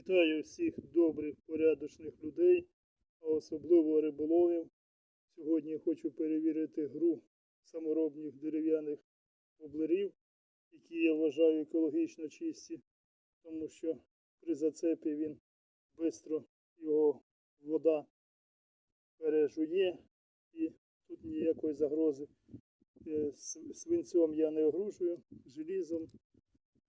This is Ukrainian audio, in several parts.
Вітаю всіх добрих, порядочних людей, а особливо риболовів. Сьогодні хочу перевірити гру саморобних дерев'яних воблерів, які я вважаю екологічно чисті, тому що при зацепі він швидко його вода пережує і тут ніякої загрози. Е, с- Свинцем я не огрушую, желізом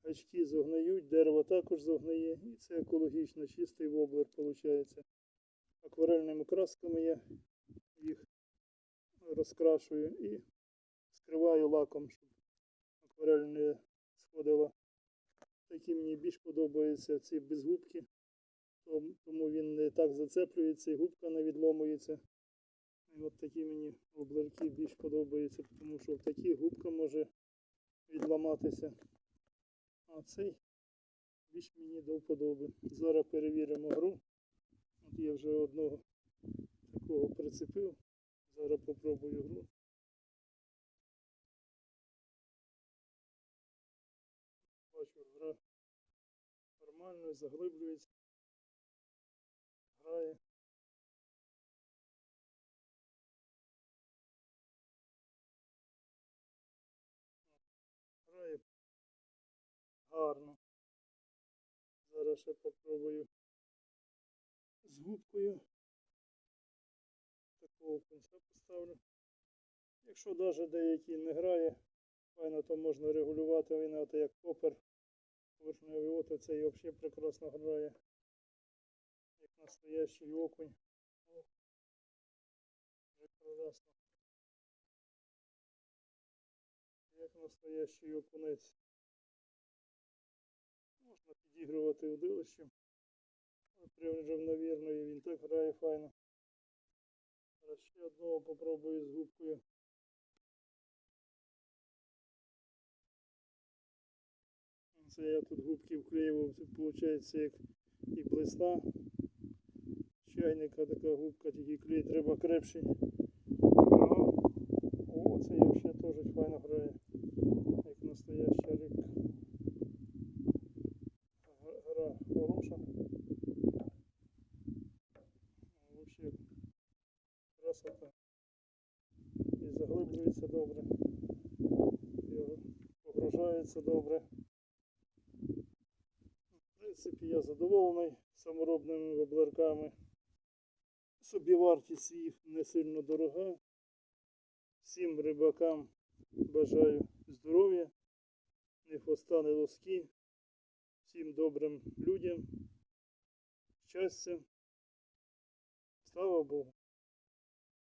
Гачки зогниють, дерево також зогниє, і це екологічно чистий воблер виходить. Акварельними красками я їх розкрашую і скриваю лаком, щоб акварель не сходила. Такі мені більш подобаються ці без губки, том- тому він не так зацеплюється і губка не відломується. І от такі мені воблерки більш подобаються, тому що в такій губка може відламатися. А цей більш мені до вподоби. Зараз перевіримо гру. От я вже одного такого прицепив. Зараз попробую гру. Бачу, гра нормально, заглиблюється. Грає Зараз ще попробую з губкою. Такого кінця поставлю. Якщо навіть деякий не грає, файно то можна регулювати, він як попер. Поверхневий ото цей взагалі прекрасно грає. Як настоящий окунь. О, Прекрасно. Як настоящий окунець. Підігрувати удилищем. Прям навірно, і він так грає файно. Зараз ще одного попробую з губкою. Це я тут губки вклеював, тут виходить як і блесна. Чайника така губка, тільки клей треба крепший. Ну, О, це я ще теж файно грає, як настояща рибка. Г- Гра хороша. Вообще красота. І заглиблюється добре. І погружається добре. В принципі, я задоволений саморобними воблерками. Собівартість їх не сильно дорога. Всім рибакам бажаю здоров'я, не хвоста, не лоски, всім добрим людям, щастя. Слава Богу.